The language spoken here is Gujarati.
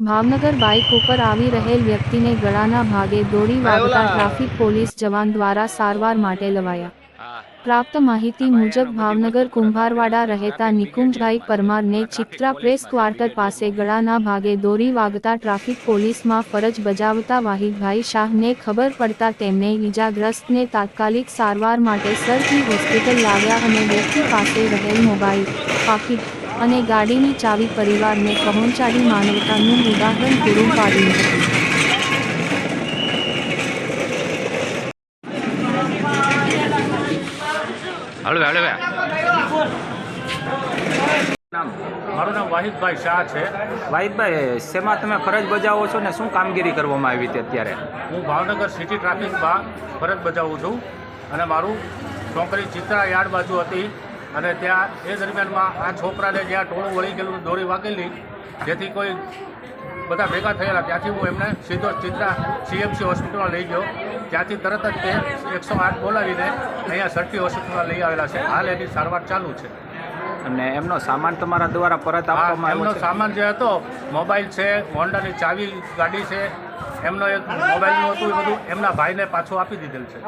ભાવનગર બાઇક ઉપર આવી રહેલ વ્યક્તિને ગળાના ભાગે દોડી વાગતા ટ્રાફિક પોલીસ જવાન દ્વારા સારવાર માટે લવાયા પ્રાપ્ત માહિતી મુજબ ભાવનગર કુંભારવાડા રહેતા નિકુંજભાઈ પરમારને ચિત્રા પ્રેસ ક્વાર્ટર પાસે ગળાના ભાગે દોરી વાગતા ટ્રાફિક પોલીસમાં ફરજ બજાવતા વાહિદભાઈ શાહને ખબર પડતા તેમને ઈજાગ્રસ્તને તાત્કાલિક સારવાર માટે સરકી હોસ્પિટલ લાવ્યા અને વ્યક્તિ પાસે રહેલ મોબાઈલ પાકીટ અને ગાડીની ચાવી પરિવારને પહોંચાડી માનવતાનું ઉદાહરણ પૂરું પાડ્યું હતું. મારું નામ વાહિદભાઈ શાહ છે. વાહિદભાઈ શેમાં તમે ફરજ બજાવો છો ને શું કામગીરી કરવામાં આવી હતી અત્યારે? હું ભાવનગર સિટી ટ્રાફિકમાં ફરજ બજાવું છું અને મારું છોકરી ચિત્રા યાર્ડ બાજુ હતી. અને ત્યાં એ દરમિયાનમાં આ છોકરાને જ્યાં ટોળું વળી ગયેલું દોરી વાગેલી જેથી કોઈ બધા ભેગા થયેલા ત્યાંથી હું એમને સીધો ચિત્રા સીએમસી હોસ્પિટલમાં લઈ ગયો. ત્યાંથી તરત જ તે એકસો આઠ બોલાવીને અહીંયા સરટી હોસ્પિટલમાં લઈ આવેલા છે. હાલ એની સારવાર ચાલુ છે. અને એમનો સામાન તમારા દ્વારા પરત આપવામાં એમનો આવ્યો સામાન જે હતો મોબાઈલ છે હોન્ડાની ચાવી ગાડી છે એમનો એક મોબાઈલનું હતું એ બધું એમના ભાઈને પાછું આપી દીધેલ છે.